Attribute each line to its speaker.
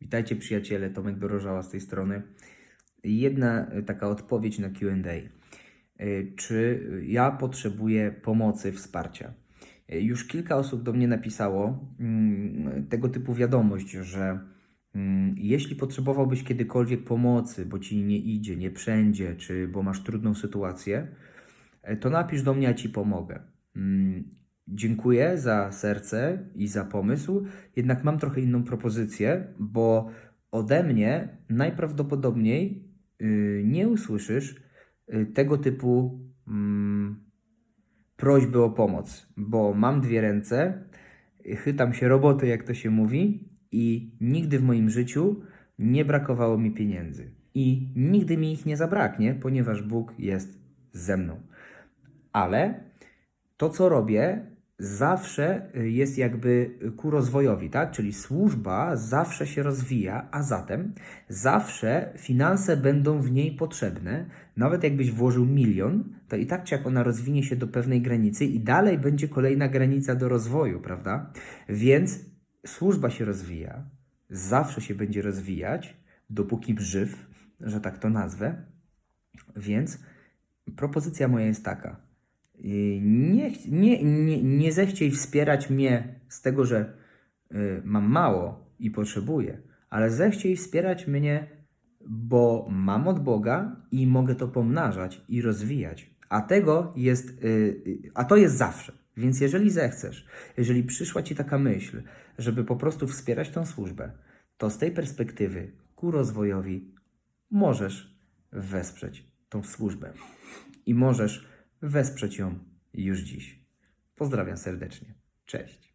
Speaker 1: Witajcie przyjaciele, Tomek Dorożała z tej strony. Jedna y, taka odpowiedź na Q&A. Y, Czy ja potrzebuję pomocy, wsparcia? Y, Już kilka osób do mnie napisało mm, tego typu wiadomość, że mm, jeśli potrzebowałbyś kiedykolwiek pomocy, bo ci nie idzie, nie wszędzie, czy bo masz trudną sytuację, to napisz do mnie, ja ci pomogę. Dziękuję za serce i za pomysł, jednak mam trochę inną propozycję, bo ode mnie najprawdopodobniej y, nie usłyszysz y, tego typu mm, prośby o pomoc, bo mam dwie ręce, y, chytam się roboty, jak to się mówi, i nigdy w moim życiu nie brakowało mi pieniędzy. I nigdy mi ich nie zabraknie, ponieważ Bóg jest ze mną. Ale to, co robię, zawsze y, jest jakby ku rozwojowi, tak? Czyli służba zawsze się rozwija, a zatem zawsze finanse będą w niej potrzebne. Nawet jakbyś włożył milion, to i tak czy jak ona rozwinie się do pewnej granicy i dalej będzie kolejna granica do rozwoju, prawda? Więc służba się rozwija, zawsze się będzie rozwijać, dopóki żyw, że tak to nazwę. Więc propozycja moja jest taka. Nie, nie, nie, nie zechciej wspierać mnie z tego, że y, mam mało i potrzebuję, ale zechciej wspierać mnie, bo mam od Boga i mogę to pomnażać i rozwijać. A tego jest, y, y, a to jest zawsze. Więc jeżeli zechcesz, jeżeli przyszła ci taka myśl, żeby po prostu wspierać tą służbę, to z tej perspektywy ku rozwojowi możesz wesprzeć tą służbę i możesz wesprzeć ją już dziś. Pozdrawiam serdecznie. Cześć.